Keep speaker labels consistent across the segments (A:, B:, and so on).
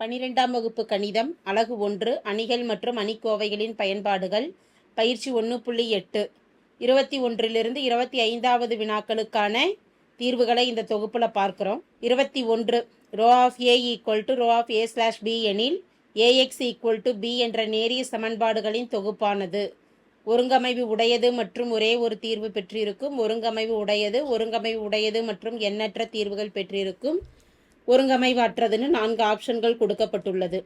A: பனிரெண்டாம் வகுப்பு கணிதம் அலகு ஒன்று அணிகள் மற்றும் அணிக்கோவைகளின் பயன்பாடுகள் பயிற்சி ஒன்று புள்ளி எட்டு. இருபத்தி ஒன்றிலிருந்து இருபத்தி ஐந்தாவது வினாக்களுக்கான தீர்வுகளை இந்த தொகுப்பில் பார்க்குறோம். இருபத்தி ஒன்று row of A equal to row of A slash B எனில் ஏஎக்ஸ் ஈக்குவல் டு பி என்ற நேரிய சமன்பாடுகளின் தொகுப்பானது. ஒருங்கமைவு உடையது மற்றும் ஒரே ஒரு தீர்வு பெற்றிருக்கும். ஒருங்கமைவு உடையது ஒருங்கமைவு உடையது மற்றும் எண்ணற்ற தீர்வுகள் பெற்றிருக்கும். ஒருங்கமைவற்றதுன்னு நான்கு ஆப்ஷன்கள் கொடுக்கப்பட்டுள்ளது.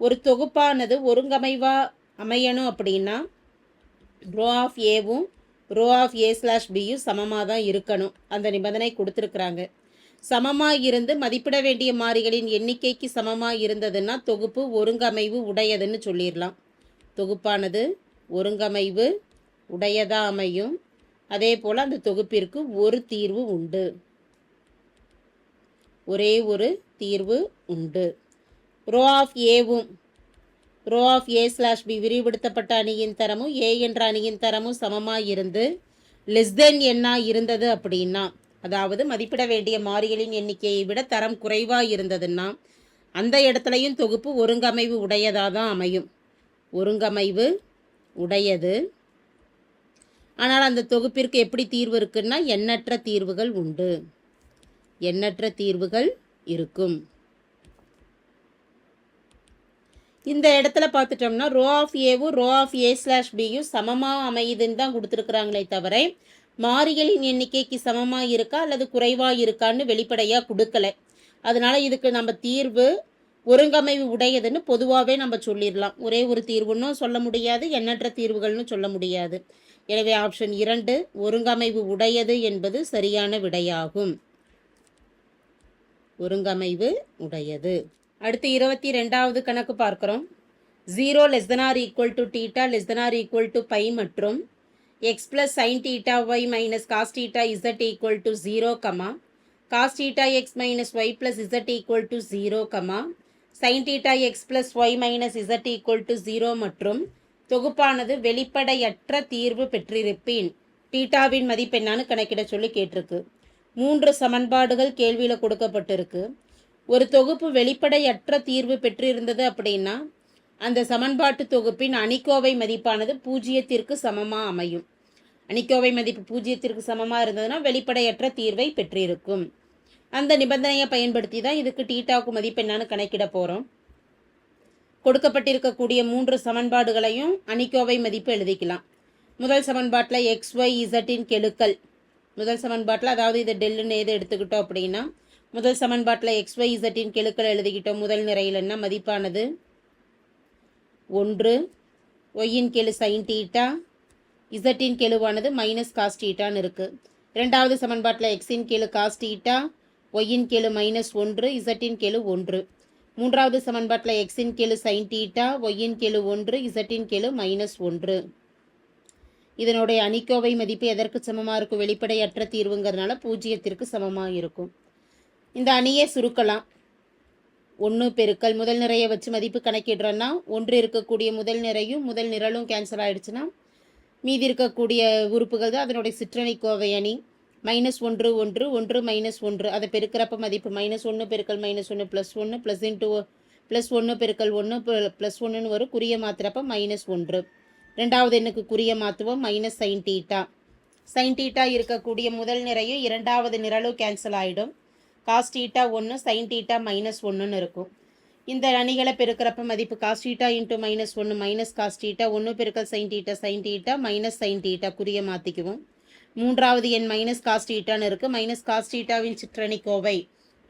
A: ஒரு தொகுப்பானது ஒருங்கமைவா அமையணும் அப்படின்னா ரோ ஆஃப் ஏவும் ரோ ஆஃப் ஏ ஸ்லாஷ் பியும் சமமாக தான் இருக்கணும். அந்த நிபந்தனை கொடுத்துருக்குறாங்க. சமமாக இருந்து மதிப்பிட வேண்டிய மாறிகளின் எண்ணிக்கைக்கு சமமாக இருந்ததுன்னா தொகுப்பு ஒருங்கமைவு உடையதுன்னு சொல்லிடலாம். தொகுப்பானது ஒருங்கமைவு உடையதாக அமையும். அதே போல் அந்த தொகுப்பிற்கு ஒரு தீர்வு உண்டு. ஒரே ஒரு தீர்வு உண்டு. ரோ ஆஃப் ஏவும் row of A slash B விரிவுபடுத்தப்பட்ட அணியின் தரமும் ஏ என்ற அணியின் தரமும் சமமாக இருந்து லெஸ் தென் எண்ணா இருந்தது அப்படின்னா அதாவது மதிப்பிட வேண்டிய மாறிகளின் எண்ணிக்கையை விட தரம் குறைவாக இருந்ததுன்னா அந்த இடத்துலையும் தொகுப்பு ஒருங்கமைவு உடையதாக தான் அமையும். ஒருங்கமைவு உடையது. ஆனால் அந்த தொகுப்பிற்கு எப்படி தீர்வு இருக்குன்னா எண்ணற்ற தீர்வுகள் உண்டு. எண்ணற்ற தீர்வுகள் இருக்கும். இந்த இடத்துல பார்த்துட்டோம்னா ரோ ஆஃப் ஏவும் ரோ ஆஃப் ஏ ஸ்லாஷ் பியும் சமமாக அமையுதுன்னு தான் கொடுத்துருக்குறாங்களே தவிர மாறிகளின் எண்ணிக்கைக்கு சமமாக இருக்கா அல்லது குறைவாக இருக்கான்னு வெளிப்படையாக கொடுக்கல. அதனால் இதுக்கு நம்ம தீர்வு ஒருங்கமைவு உடையதுன்னு பொதுவாகவே நம்ம சொல்லிடலாம். ஒரே ஒரு தீர்வுன்னு சொல்ல முடியாது எண்ணற்ற தீர்வுகள்னு சொல்ல முடியாது. எனவே ஆப்ஷன் இரண்டு ஒருங்கமைவு உடையது என்பது சரியான விடையாகும். ஒருங்கமைவு உடையது. அடுத்து இருபத்தி ரெண்டாவது கணக்கு பார்க்குறோம். Zero less than or equal to theta less than or equal to pi மற்றும் X plus sine theta Y minus cos theta Z equal to zero comma cos theta X minus Y plus Z equal to zero comma sine theta X plus Y minus Z equal to zero மற்றும் தொகுப்பானது வெளிப்படையற்ற தீர்வு பெற்றிருப்பேன். டீட்டாவின் மதிப்பெண்ணான்னு கணக்கிட சொல்லி கேட்டிருக்கு. மூன்று சமன்பாடுகள் கேள்வியில் கொடுக்கப்பட்டிருக்கு. ஒரு தொகுப்பு வெளிப்படையற்ற தீர்வு பெற்றிருந்தது அப்படின்னா அந்த சமன்பாட்டு தொகுப்பின் அணிக்கோவை மதிப்பானது பூஜ்ஜியத்திற்கு சமமாக அமையும். அணிக்கோவை மதிப்பு பூஜ்ஜியத்திற்கு சமமாக இருந்ததுன்னா வெளிப்படையற்ற தீர்வை பெற்றிருக்கும். அந்த நிபந்தனையை பயன்படுத்தி தான் இதுக்கு டீட்டாவுக்கு மதிப்பு என்னன்னு கணக்கிட போகிறோம் கொடுக்கப்பட்டிருக்கக்கூடிய மூன்று சமன்பாடுகளையும் அணிக்கோவை மதிப்பு எழுதிக்கலாம். முதல் சமன்பாட்டில் எக்ஸ் ஒய் இசட்டின் கெழுக்கள் முதல் சமன்பாட்டில் அதாவது இதை டெல்லுன்னு எது எடுத்துக்கிட்டோம் அப்படின்னா முதல் சமன்பாட்டில் எக்ஸ் ஒய் இசட்டின் கெழுக்கள் எழுதிக்கிட்டோம். முதல் நிரையில் என்ன? மதிப்பானது ஒன்று. ஒய்யின் கெழு சைன் டீட்டா இசட்டின் கெழுவானது மைனஸ் காஸ் டீட்டான்னு இருக்குது ரெண்டாவது சமன்பாட்டில் எக்ஸின் கெழு காஸ் டீட்டா ஒய்யின் கெழு மைனஸ் ஒன்று. இசட்டின் கெழு ஒன்று. மூன்றாவது சமன்பாட்டில் எக்ஸின் கெழு சைன் டீட்டா ஒய்யின் கெழு ஒன்று. இசட்டின் கெழு மைனஸ் ஒன்று. இதனுடைய அணிக்கோவை மதிப்பு எதற்கு சமமாக இருக்கும்? வெளிப்படையற்ற தீர்வுங்கிறதுனால பூஜ்ஜியத்திற்கு சமமாக இருக்கும். இந்த அணியை சுருக்கலாம். ஒன்று பெருக்கல் முதல் நிறைய வச்சு மதிப்பு கணக்கிடுறோன்னா ஒன்று இருக்கக்கூடிய முதல் நிறையும் முதல் நிரலும் கேன்சல் ஆகிடுச்சுன்னா மீதி இருக்கக்கூடிய உறுப்புகள் தான் அதனுடைய சிற்றணி கோவை அணி. மைனஸ் ஒன்று ஒன்று ஒன்று மைனஸ் ஒன்று. அதை பெருக்கிறப்ப மதிப்பு மைனஸ் ஒன்று பெருக்கல் மைனஸ் ஒன்று ப்ளஸ் ஒன்று ப்ளஸ் இன்ட்டு ப்ளஸ் ஒன்று பெருக்கல் ஒன்று ப்ளஸ் ஒன்றுன்னு வரும். குறிய மாத்திரப்ப மைனஸ் ஒன்று. ரெண்டாவது எண்ணுக்கு குறிய மாற்றுவோம் minus sine theta sine theta இருக்கக்கூடிய முதல் நிறையும் இரண்டாவது நிரலும் கேன்சல் ஆகிடும் காஸ் டீட்டா ஒன்று சைன் டீட்டா மைனஸ் ஒன்றுன்னு இருக்கும். இந்த அணிகளை பெருக்கிறப்ப மதிப்பு காஸ் டீட்டா இன்ட்டு மைனஸ் ஒன்று மைனஸ் காஸ் டீட்டா ஒன்று பெருக்கல் sine theta sine theta minus sine theta குறிய மாற்றிக்குவோம் மூன்றாவது எண் மைனஸ் காஸ் டீட்டான்னு இருக்குது மைனஸ் காஸ் டீட்டாவின் சிற்றணி கோவை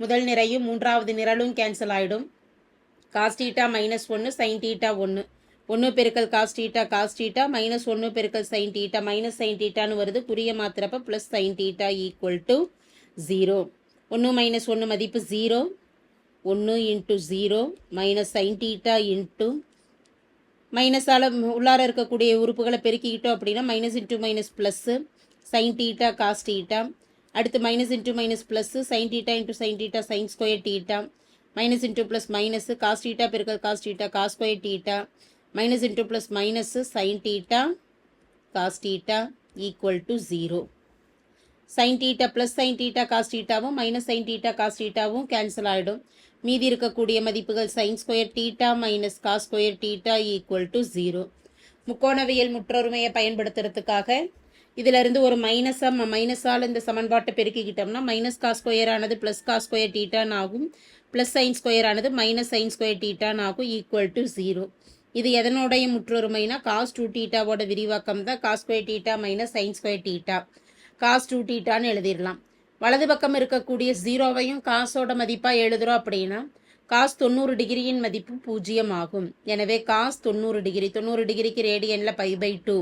A: முதல் நிறையும் மூன்றாவது நிரலும் கேன்சல் ஆகிடும் காஸ் டீட்டா மைனஸ் ஒன்று சைன் டீட்டா ஒன்று ஒன்று பெருக்கல் cos theta cos theta minus ஒன்று பெருக்கல் சைன் டீட்டா மைனஸ் சைன் டீட்டான்னு வருது. குறிய மாத்திரப்ப plus sine theta equal to zero ஒன்று மைனஸ் ஒன்று மதிப்பு ஜீரோ ஒன்று into zero minus sine theta into மைனஸால் உள்ளார இருக்கக்கூடிய உறுப்புகளை பெருக்கிக்கிட்டோம் அப்படின்னா minus into minus plus sine theta cos theta அடுத்து minus into minus plus sine theta into sine theta sine square theta minus into plus minus cos theta பெருக்கல் cos theta cos square theta minus into plus minus sine theta cos theta equal to zero sine theta plus sine theta cos டீட்டாவும் minus sine theta cos டீட்டாவும் cancel ஆகிடும் மீதி இருக்கக்கூடிய மதிப்புகள் sine square theta minus cos square theta equal to zero முக்கோணவியல் முற்றொருமையை பயன்படுத்துறதுக்காக இதிலிருந்து ஒரு மைனஸாக மைனஸால் இந்த சமன்பாட்டை பெருக்கிக்கிட்டோம்னா மைனஸ் காஸ் ஸ்கொயர் ஆனது ப்ளஸ் காஸ் ஸ்கொயர் டீட்டான் ஆகும் ப்ளஸ் சைன் ஸ்கொயர் ஆனது மைனஸ் சைன் ஸ்கொயர் டீட்டான் ஆகும் ஈக்குவல் டு ஜீரோ இது எதனுடைய முற்றொருமைனா காஸ் டூ டீட்டாவோட விரிவாக்கம் தான் cos square theta minus sine square theta cos two டீட்டான்னு எழுதிடலாம். வலது பக்கம் இருக்கக்கூடிய ஜீரோவையும் காசோட மதிப்பாக எழுதுகிறோம் அப்படின்னா காஸ் தொண்ணூறு டிகிரியின் மதிப்பு பூஜ்ஜியம் ஆகும் எனவே காஸ் தொண்ணூறு டிகிரி தொண்ணூறு டிகிரிக்கு ரேடியனில் pi pi two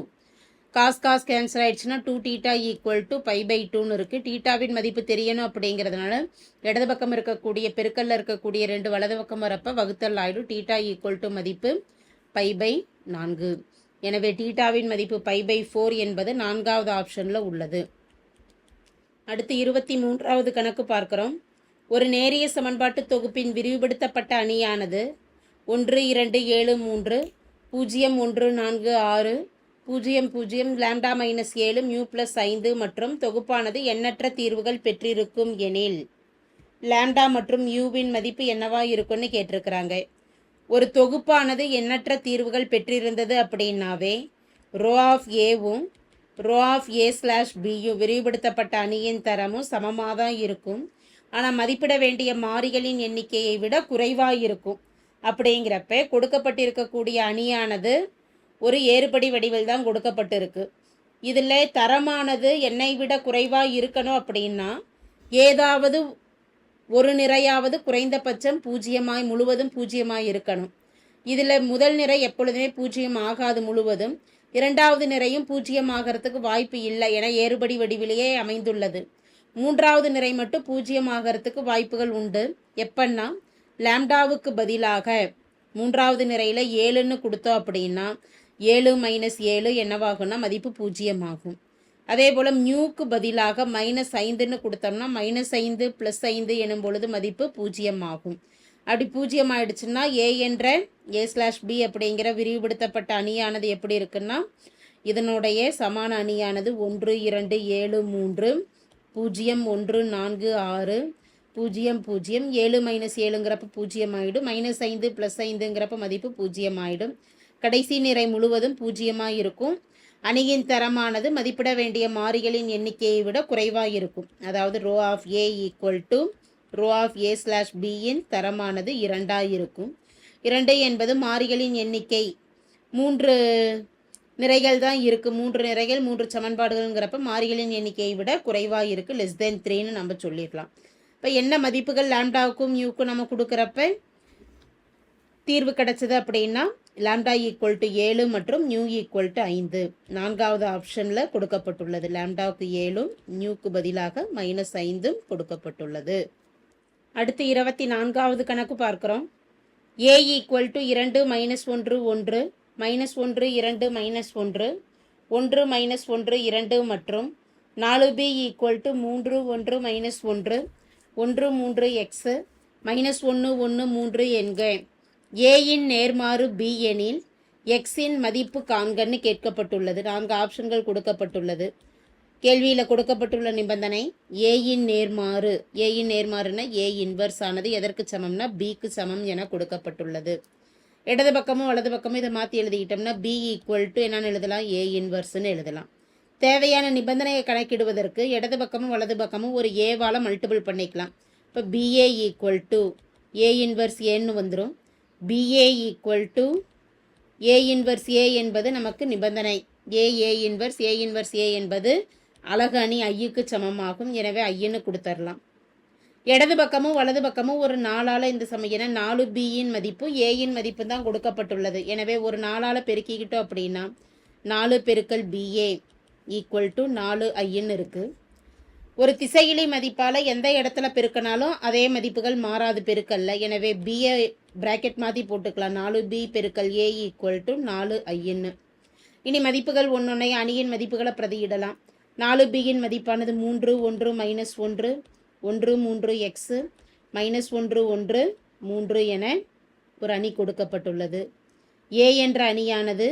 A: cos cos cancel ஆயிடுச்சுன்னா two theta equal to pi pi டூன்னு இருக்குது டீட்டாவின் மதிப்பு தெரியணும் அப்படிங்கிறதுனால இடது பக்கம் இருக்கக்கூடிய பெருக்கல்ல இருக்கக்கூடிய ரெண்டு வலது பக்கம் வரப்போ வகுத்தல் ஆயிடும். டீட்டா ஈக்குவல் டு மதிப்பு பை பை நான்கு. எனவே டீட்டாவின் மதிப்பு பை பை ஃபோர் என்பது நான்காவது ஆப்ஷனில் உள்ளது. அடுத்து இருபத்தி மூன்றாவது கணக்கு பார்க்குறோம். ஒரு நேரிய சமன்பாட்டு தொகுப்பின் விரிவுபடுத்தப்பட்ட அணியானது ஒன்று இரண்டு ஏழு மூன்று பூஜ்ஜியம் ஒன்று நான்கு ஆறு பூஜ்ஜியம் பூஜ்ஜியம் லேம்டா மைனஸ் ஏழு மியூ ப்ளஸ் ஐந்து மற்றும் தொகுப்பானது எண்ணற்ற தீர்வுகள் பெற்றிருக்கும் எனில் லேம்டா மற்றும் யூவின் மதிப்பு என்னவா இருக்கும்னு கேட்டிருக்கிறாங்க. ஒரு தொகுப்பானது எண்ணற்ற தீர்வுகள் பெற்றிருந்தது அப்படின்னாவே ரோ ஆஃப் ஏவும் ரோ ஆஃப் ஏ ஸ்லாஷ் பியும் விரிவுபடுத்தப்பட்ட அணியின் தரமும் சமமாக தான் இருக்கும். ஆனால் மதிப்பிட வேண்டிய மாறிகளின் எண்ணிக்கையை விட குறைவாக இருக்கும். அப்படிங்கிறப்ப கொடுக்கப்பட்டிருக்கக்கூடிய அணியானது ஒரு ஏறுபடி வடிவில் தான் கொடுக்கப்பட்டிருக்கு. இதில் தரமானது என்னை விட குறைவாக இருக்கணும் அப்படின்னா ஏதாவது ஒரு நிறையாவது குறைந்தபட்சம் பூஜ்ஜியமாய் முழுவதும் பூஜ்ஜியமாய் இருக்கணும். இதில் முதல் நிறை எப்பொழுதுமே பூஜ்ஜியம் ஆகாது முழுவதும். இரண்டாவது நிறையும் பூஜ்ஜியம் ஆகிறதுக்கு வாய்ப்பு இல்லை என ஏறுபடி வடிவிலேயே அமைந்துள்ளது. மூன்றாவது நிறை மட்டும் பூஜ்ஜியம் ஆகிறதுக்கு வாய்ப்புகள் உண்டு. எப்பன்னா லேம்டாவுக்கு பதிலாக மூன்றாவது நிறையில் ஏழுன்னு கொடுத்தோம் அப்படின்னா ஏழு மைனஸ் ஏழு என்னவாகும்னா மதிப்பு பூஜ்ஜியம் ஆகும் அதே போல் மியூக்கு பதிலாக மைனஸ் ஐந்துன்னு கொடுத்தோம்னா மைனஸ் ஐந்து ப்ளஸ் ஐந்து எனும் பொழுது மதிப்பு பூஜ்ஜியம் ஆகும். அப்படி பூஜ்ஜியம் ஆயிடுச்சுன்னா ஏ என்ற ஏ ஸ்லாஷ் பி அப்படிங்கிற விரிவுபடுத்தப்பட்ட அணியானது எப்படி இருக்குன்னா இதனுடைய சமான அணியானது ஒன்று இரண்டு ஏழு மூன்று பூஜ்ஜியம் ஒன்று நான்கு ஆறு பூஜ்ஜியம் பூஜ்ஜியம் ஏழு மைனஸ் ஏழுங்கிறப்ப பூஜ்ஜியம் ஆகிடும் மைனஸ் ஐந்து ப்ளஸ் ஐந்துங்கிறப்ப மதிப்பு பூஜ்ஜியம் ஆகிடும் கடைசி நிறை முழுவதும் பூஜ்ஜியமாக இருக்கும். அணியின் தரமானது மதிப்பிட வேண்டிய மாறிகளின் எண்ணிக்கையை விட குறைவாக இருக்கும் அதாவது row of A equal to row of A slash பியின் தரமானது இரண்டாக இருக்கும் இரண்டு என்பது மாறிகளின் எண்ணிக்கை. மூன்று நிறைகள் தான் இருக்குது மூன்று நிறைகள் மூன்று சமன்பாடுகள்ங்கிறப்ப மாறிகளின் எண்ணிக்கையை விட குறைவாக இருக்குது லெஸ் தென் த்ரீன்னு நம்ம சொல்லிடலாம் இப்போ என்ன மதிப்புகள் லேம்டாவுக்கும் யூக்கும் நம்ம கொடுக்குறப்ப தீர்வு கிடச்சிது அப்படின்னா லேம்டா ஈக்குவல் டு ஏழு மற்றும் நியூ ஈக்குவல் டு ஐந்து. நான்காவது ஆப்ஷனில் கொடுக்கப்பட்டுள்ளது. லேம்டாவுக்கு ஏழும் நியூக்கு பதிலாக மைனஸ் ஐந்தும் கொடுக்கப்பட்டுள்ளது. அடுத்து இருபத்தி நான்காவது கணக்கு பார்க்குறோம். ஏ ஈக்குவல் டு இரண்டு மைனஸ் ஒன்று ஒன்று. மைனஸ் ஒன்று இரண்டு மைனஸ் ஒன்று. ஒன்று மைனஸ் ஒன்று இரண்டு மற்றும் நாலு பி ஈக்குவல் டு மூன்று ஒன்று மைனஸ் ஒன்று. ஒன்று மூன்று எக்ஸு மைனஸ் ஒன்று ஒன்று மூன்று என்க. ஏயின் நேர்மாறு பி எனில் எக்ஸின் மதிப்பு காண்கன்னு கேட்கப்பட்டுள்ளது. நான்கு ஆப்ஷன்கள் கொடுக்கப்பட்டுள்ளது. கேள்வியில் கொடுக்கப்பட்டுள்ள நிபந்தனை ஏயின் நேர்மாறு ஏயின் நேர்மாறுனா ஏ இன்வர்ஸ் ஆனது எதற்கு சமம்னா பிக்கு சமம் என கொடுக்கப்பட்டுள்ளது. இடது பக்கமும் வலது பக்கமும் இதை மாற்றி எழுதிக்கிட்டோம்னா பி ஈக்குவல் டு என்னன்னு எழுதலாம்? ஏ இன்வர்ஸ்னு எழுதலாம். தேவையான நிபந்தனையை கணக்கிடுவதற்கு இடது பக்கமும் வலது பக்கமும் ஒரு ஏவால் மல்டிபிள் பண்ணிக்கலாம். இப்போ BA equal to A inverse ஏன்னு வந்துடும் BA equal to A inverse A என்பது நமக்கு நிபந்தனை. ஏ ஏ இன்வர்ஸ் ஏ இன்வர்ஸ் ஏ என்பது அழகு அணி ஐயுக்கு சமமாகும். எனவே ஐயன்னு கொடுத்துர்லாம். இடது பக்கமும் வலது பக்கமும் ஒரு நாளால் இந்த சமயம் நாலு பியின் மதிப்பு ஏயின் மதிப்பு தான் கொடுக்கப்பட்டுள்ளது. எனவே ஒரு நாளால் பெருக்கிக்கிட்டோம் அப்படின்னா நாலு பெருக்கல் பிஏ ஈக்குவல் டு நாலு ஐன்னு இருக்குது ஒரு திசையிலி மதிப்பால் எந்த இடத்துல பெருக்கினாலும் அதே மதிப்புகள் மாறாது பெருக்கல்ல. எனவே பிஏ பிராக்கெட் மாற்றி போட்டுக்கலாம். நாலு பி பெருக்கல் ஏ ஈக்குவல் டு நாலு ஐன்னு இனி மதிப்புகள் ஒன்றொன்னை அணியின் மதிப்புகளை பிரதியிடலாம். நாலு பியின் மதிப்பானது மூன்று ஒன்று மைனஸ் ஒன்று ஒன்று மூன்று எக்ஸு மைனஸ் ஒன்று ஒன்று மூன்று என ஒரு அணி கொடுக்கப்பட்டுள்ளது. ஏ என்ற அணியானது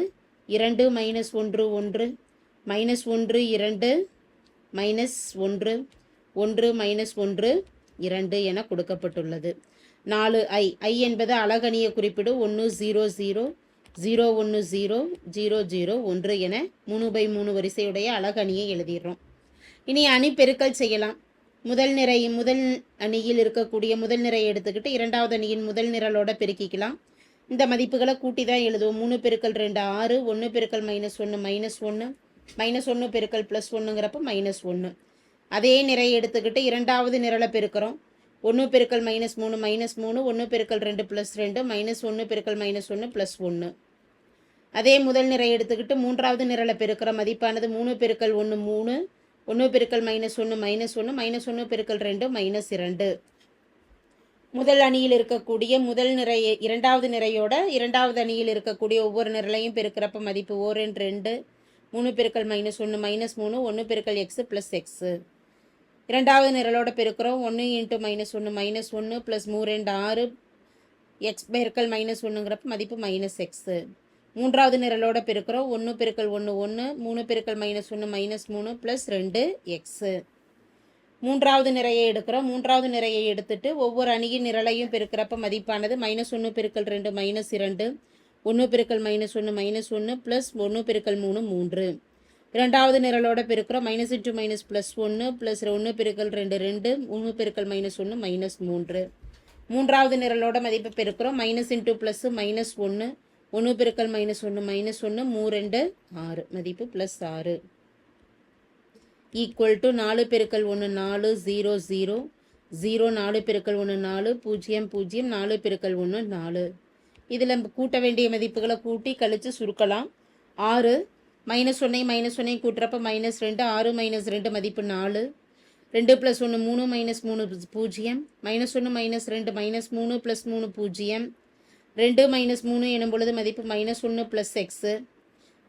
A: இரண்டு மைனஸ் ஒன்று ஒன்று மைனஸ் ஒன்று இரண்டு மைனஸ் ஒன்று ஒன்று மைனஸ் ஒன்று இரண்டு என கொடுக்கப்பட்டுள்ளது. நாலு ஐ. ஐ என்பது அழகணியை குறிப்பிடு. ஒன்று ஜீரோ ஜீரோ ஜீரோ ஒன்று ஜீரோ ஜீரோ ஜீரோ ஒன்று என மூணு பை மூணு வரிசையுடைய அழகணியை எழுதிடுறோம். இனி அணி பெருக்கல் செய்யலாம். முதல் நிறை முதல் அணியில் இருக்கக்கூடிய முதல் நிறையை எடுத்துக்கிட்டு இரண்டாவது அணியின் முதல் நிரலோட பெருக்கிக்கலாம். இந்த மதிப்புகளை கூட்டி தான் எழுதுவோம். மூணு பெருக்கல் ரெண்டு ஆறு ஒன்று பெருக்கல் மைனஸ் ஒன்று மைனஸ் ஒன்று மைனஸ் ஒன்று பெருக்கல் ப்ளஸ் ஒன்றுங்கிறப்ப மைனஸ் ஒன்று அதே நிறையை எடுத்துக்கிட்டு இரண்டாவது நிரலை பெருக்கிறோம். ஒன்று பெருக்கல் மைனஸ் மூணு மைனஸ் மூணு ஒன்று பெருக்கல் ரெண்டு ப்ளஸ் ரெண்டு மைனஸ் ஒன்று பெருக்கல் மைனஸ் ஒன்று ப்ளஸ் ஒன்று அதே முதல் நிறை எடுத்துக்கிட்டு மூன்றாவது நிரலை பெருக்கிற மதிப்பானது மூணு பெருக்கல் ஒன்று மூணு ஒன்று பெருக்கல் மைனஸ் ஒன்று மைனஸ் ஒன்று மைனஸ் ஒன்று பெருக்கல் ரெண்டு மைனஸ் இரண்டு. முதல் அணியில் இருக்கக்கூடிய முதல் நிறைய இரண்டாவது நிறையோட இரண்டாவது அணியில் இருக்கக்கூடிய ஒவ்வொரு நிரலையும் பெருக்கிறப்ப மதிப்பு ஓர் ரெண்டு மூணு பெருக்கல் மைனஸ் ஒன்று மைனஸ் மூணு ஒன்று பெருக்கல் எக்ஸு ப்ளஸ் எக்ஸு இரண்டாவது நிரலோட பெருக்கிறோம். ஒன்று இன்ட்டு மைனஸ் ஒன்று மைனஸ் ஒன்று ப்ளஸ் மூ ரெண்டு ஆறு எக்ஸ் பெருக்கல் மைனஸ் ஒன்றுங்கிறப்ப மதிப்பு மைனஸ் எக்ஸு மூன்றாவது நிரலோட பெருக்கிறோம். ஒன்று பெருக்கல் ஒன்று ஒன்று மூணு பெருக்கல் மைனஸ் ஒன்று மைனஸ் மூணு ப்ளஸ் ரெண்டு எக்ஸு மூன்றாவது நிறையை எடுக்கிறோம். மூன்றாவது நிறையை எடுத்துட்டு ஒவ்வொரு அணியின் நிரலையும் பெருக்கிறப்ப மதிப்பானது மைனஸ் ஒன்று பெருக்கல் ரெண்டு மைனஸ் இரண்டு ஒன்று பெருக்கல் மைனஸ் ஒன்று மைனஸ் ஒன்று ப்ளஸ் ஒன்று பெருக்கல் மூணு மூன்று. இரண்டாவது நிரலோட பெருக்கிறோம். மைனஸ் இன்ட்டு மைனஸ் ப்ளஸ் ஒன்று ப்ளஸ் ஒன்று பெருக்கல் ரெண்டு ரெண்டு மூணு பெருக்கல் மைனஸ் ஒன்று மைனஸ் மூன்று. மூன்றாவது நிரலோட மதிப்பை பெருக்கிறோம். மைனஸ் இன்ட்டு ப்ளஸ்ஸு மைனஸ் ஒன்று ஒன்று பெருக்கல் மைனஸ் ஒன்று மைனஸ் ஒன்று மூ ரெண்டு ஆறு. மதிப்பு ப்ளஸ் ஆறு. ஈக்குவல் டு நாலு பெருக்கல் ஒன்று நாலு ஜீரோ ஜீரோ ஜீரோ நாலு பெருக்கல் ஒன்று நாலு. பூஜ்ஜியம் பூஜ்ஜியம் நாலு பெருக்கல் ஒன்று நாலு. இதில் கூட்ட வேண்டிய மதிப்புகளை கூட்டி கழித்து சுருக்கலாம். ஆறு மைனஸ் ஒன்னை மைனஸ் ஒன்னை கூட்டுறப்ப மைனஸ் ரெண்டு ஆறு மைனஸ் ரெண்டு மதிப்பு நாலு. ரெண்டு ப்ளஸ் ஒன்று மூணு மைனஸ் மூணு பூஜ்ஜியம். மைனஸ் ஒன்று மைனஸ் ரெண்டு மைனஸ் மூணு ப்ளஸ் மூணு பூஜ்ஜியம். ரெண்டு மைனஸ் மூணு எனும் பொழுது மதிப்பு மைனஸ் ஒன்று ப்ளஸ் எக்ஸு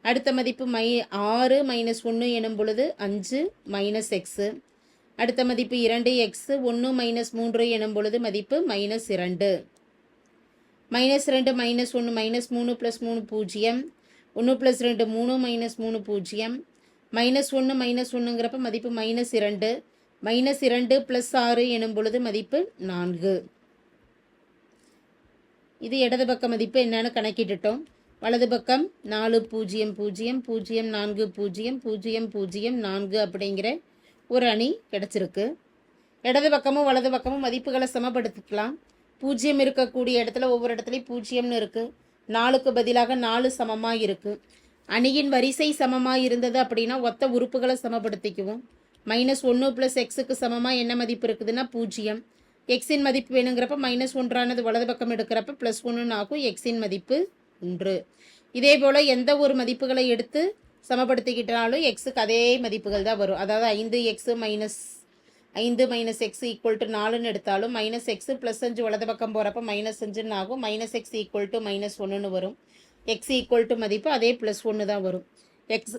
A: அடுத்த மதிப்பு மை ஆறு மைனஸ் ஒன்று எனும் பொழுது அஞ்சு மைனஸ் எக்ஸு அடுத்த மதிப்பு இரண்டு எக்ஸு ஒன்று மைனஸ் மூன்று எனும் பொழுது மதிப்பு மைனஸ் இரண்டு. மைனஸ் ரெண்டு மைனஸ் ஒன்று மைனஸ் மூணு ப்ளஸ் மூணு பூஜ்ஜியம். ஒன்று ப்ளஸ் ரெண்டு மூணு மைனஸ் மூணு பூஜ்ஜியம். மைனஸ் ஒன்று மைனஸ் ஒன்றுங்கிறப்ப மதிப்பு மைனஸ் இரண்டு. மைனஸ் இரண்டு ப்ளஸ் ஆறு எனும் பொழுது மதிப்பு நான்கு. இது இடது பக்க மதிப்பு என்னன்னு கணக்கிட்டுட்டோம். வலது பக்கம் நாலு பூஜ்ஜியம் பூஜ்ஜியம் பூஜ்ஜியம் நான்கு பூஜ்ஜியம் பூஜ்ஜியம் பூஜ்ஜியம் நான்கு அப்படிங்கிற ஒரு அணி கிடச்சிருக்கு. இடது பக்கமும் வலது பக்கமும் மதிப்புகளை சமப்படுத்திக்கலாம். பூஜ்ஜியம் இருக்கக்கூடிய இடத்துல ஒவ்வொரு இடத்துலையும் பூஜ்ஜியம்னு இருக்குது நாலுக்கு பதிலாக நாலு சமமாக இருக்குது அணியின் வரிசை சமமாக இருந்தது அப்படின்னா ஒத்த உறுப்புகளை சமப்படுத்திக்குவோம். மைனஸ் ஒன்று ப்ளஸ் எக்ஸுக்கு சமமாக என்ன மதிப்பு இருக்குதுன்னா பூஜ்ஜியம். எக்ஸின் மதிப்பு வேணுங்கிறப்ப மைனஸ் ஒன்றானது வலது பக்கம் எடுக்கிறப்ப ப்ளஸ் ஒன்றுன்னு ஆகும். எக்ஸின் மதிப்பு ஒன்று. இதே போல் எந்த ஒரு மதிப்புகளை எடுத்து சமப்படுத்திக்கிட்டாலும் எக்ஸுக்கு அதே மதிப்புகள் தான் வரும். அதாவது ஐந்து எக்ஸு மைனஸ் ஐந்து மைனஸ் எக்ஸ் ஈக்குவல் டு நாலுன்னு எடுத்தாலும் மைனஸ் எக்ஸு ப்ளஸ் அஞ்சு வலது பக்கம் போகிறப்ப மைனஸ் அஞ்சுன்னு ஆகும். Minus X equal to minus ஒன்றுன்னு வரும். எக்ஸ் ஈக்குவல் டு மதிப்பு அதே ப்ளஸ் ஒன்று தான் வரும். எக்ஸ்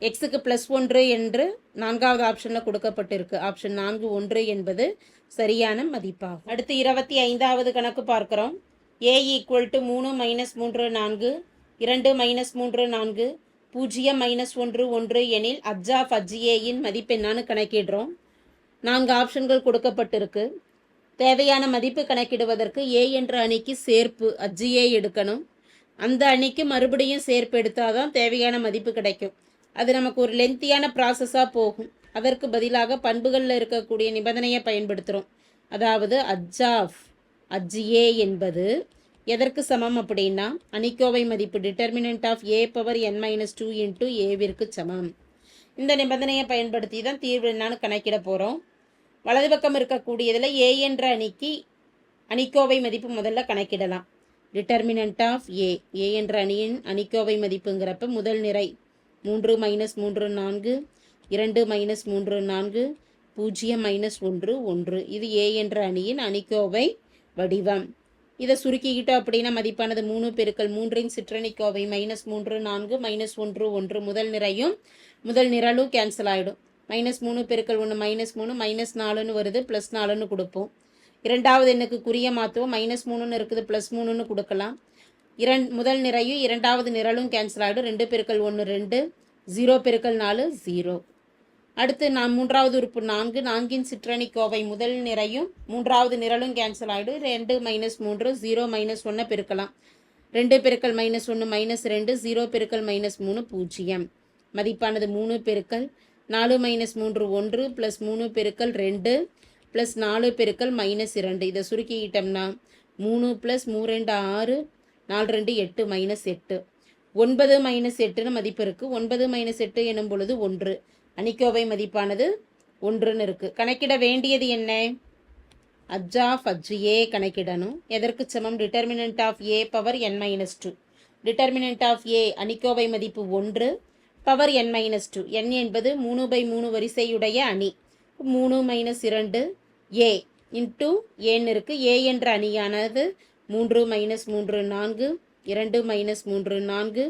A: எக்ஸுக்கு ப்ளஸ் ஒன்று என்று நான்காவது ஆப்ஷனில் கொடுக்கப்பட்டிருக்கு. ஆப்ஷன் நான்கு ஒன்று என்பது சரியான மதிப்பாகும். அடுத்து இருபத்தி ஐந்தாவது கணக்கு பார்க்குறோம். ஏ ஈக்குவல் டு மூணு மைனஸ் மூன்று நான்கு இரண்டு மைனஸ் மூன்று நான்கு பூஜ்ஜியம் மைனஸ் ஒன்று ஒன்று எனில் அப்ஜா ஃபஜ்ஜியேயின் மதிப்பு என்னான்னு கணக்கிடுறோம். நான்கு ஆப்ஷன்கள் கொடுக்கப்பட்டிருக்கு. தேவையான மதிப்பு கணக்கிடுவதற்கு ஏ என்ற அணிக்கு சேர்ப்பு அஜ்ஜியே எடுக்கணும். அந்த அணிக்கு மறுபடியும் சேர்ப்பு எடுத்தால் தான் தேவையான மதிப்பு கிடைக்கும். அது நமக்கு ஒரு லென்த்தியான ப்ராசஸாக போகும். அதற்கு பதிலாக பண்புகளில் இருக்கக்கூடிய நிபந்தனையை பயன்படுத்துகிறோம் அதாவது அஜ்ஜாஃப் அஜ்ஜியே என்பது எதற்கு சமம் அப்படின்னா அணிக்கோவை மதிப்பு determinant of A power N minus two into ஏவிற்கு சமம். இந்த நிபந்தனையை பயன்படுத்தி தான் தீர்வு என்னான்னு கணக்கிட போகிறோம் வலது பக்கம் இருக்கக்கூடியதில் ஏ என்ற அணிக்கு அணிக்கோவை மதிப்பு முதல்ல கணக்கிடலாம். டிட்டர்மினன்ட் ஆஃப் ஏ ஏ என்ற அணியின் அணிக்கோவை மதிப்புங்கிறப்ப முதல் நிறை மூன்று மைனஸ் மூன்று நான்கு இரண்டு மைனஸ் மூன்று நான்கு பூஜ்ஜியம் மைனஸ் ஒன்று ஒன்று. இது ஏ என்ற அணியின் அணிக்கோவை வடிவம். இதை சுருக்கிக்கிட்டோம் அப்படின்னா மதிப்பானது மூணு பெருக்கள் மூன்றின் சிற்றணிக்கோவை மைனஸ் மூன்று நான்கு மைனஸ் ஒன்று ஒன்று. முதல் நிறையும். முதல் நிரலும் கேன்சல் ஆகிடும் மைனஸ் மூணு பெருக்கள் ஒன்று மைனஸ் மூணு மைனஸ் நாலுன்னு வருது ப்ளஸ் நாலுன்னு கொடுப்போம். இரண்டாவது எண்ணுக்கு குறிய மாற்றுவோம் மைனஸ் மூணுன்னு இருக்குது ப்ளஸ் மூணுன்னு கொடுக்கலாம். இரண் முதல் நிறையும் இரண்டாவது நிரலும் கேன்சல் ஆகிடும் ரெண்டு பெருக்கல் ஒன்று ரெண்டு. ஜீரோ பெருக்கல் நாலு ஜீரோ. அடுத்து நான் மூன்றாவது உறுப்பு நான்கு. நான்கின் சிற்றணி கோவை முதல் நிறையும். மூன்றாவது நிரலும் கேன்சல் ஆகிடும் ரெண்டு மைனஸ் மூன்று ஜீரோ மைனஸ் ஒன்றை பெருக்கலாம். ரெண்டு பெருக்கல் மைனஸ் ஒன்று மைனஸ் ரெண்டு ஜீரோ பெருக்கல் மைனஸ் மூணு பூஜ்ஜியம். மதிப்பானது மூணு பெருக்கல். நாலு மைனஸ் மூன்று ஒன்று ப்ளஸ் மூணு பெருக்கல் ரெண்டு ப்ளஸ் நாலு பெருக்கல் மைனஸ் இரண்டு. இதை சுருக்கிக்கிட்டோம்னா மூணு ப்ளஸ் மூ ரெண்டு ஆறு நாலு ரெண்டு எட்டு மைனஸ் எட்டு. ஒன்பது மைனஸ் எட்டுன்னு மதிப்பு இருக்குது ஒன்பது மைனஸ் எட்டு எனும் பொழுது ஒன்று. அணிக்கோவை மதிப்பானது ஒன்றுன்னு இருக்குது கணக்கிட வேண்டியது என்ன? அஜ் ஆஃப் அஜ் ஏ கணக்கிடணும். எதற்கு சமம்? Determinant of A power N minus two determinant of A அணிக்கோவை மதிப்பு ஒன்று power N minus two N என்பது மூணு பை மூணு வரிசையுடைய அணி. மூணு மைனஸ் இரண்டு ஏ இன்ட்டு ஏன்னு இருக்குது ஏ என்ற அணியானது மூன்று மைனஸ் மூன்று நான்கு இரண்டு மைனஸ் மூன்று நான்கு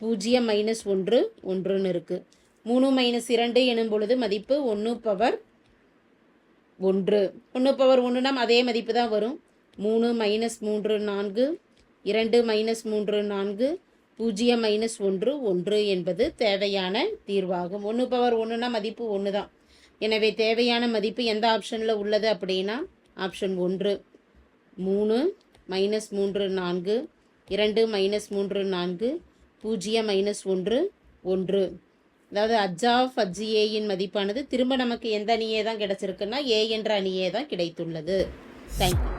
A: பூஜ்ஜியம் மைனஸ் ஒன்று ஒன்றுன்னு இருக்குது மூணு மைனஸ் இரண்டு எனும் பொழுது மதிப்பு ஒன்று பவர் ஒன்று. ஒன்று பவர் ஒன்றுனா அதே மதிப்பு தான் வரும். மூணு மைனஸ் மூன்று நான்கு இரண்டு மைனஸ் மூன்று நான்கு பூஜ்ஜியம் மைனஸ் ஒன்று ஒன்று என்பது தேவையான தீர்வாகும். ஒன்று பவர் ஒன்றுனா மதிப்பு ஒன்று தான். எனவே தேவையான மதிப்பு எந்த ஆப்ஷனில் உள்ளது அப்படின்னா ஆப்ஷன் ஒன்று. மூணு மைனஸ் மூன்று நான்கு இரண்டு மைனஸ் மூன்று நான்கு பூஜ்ஜியம் மைனஸ் ஒன்று ஒன்று. அதாவது அஜா ஃபஜ்ஜி ஏயின் மதிப்பானது திரும்ப நமக்கு எந்த அணியே தான் கிடைச்சிருக்குன்னா ஏ என்ற அணியே தான் கிடைத்துள்ளது. தேங்க்யூ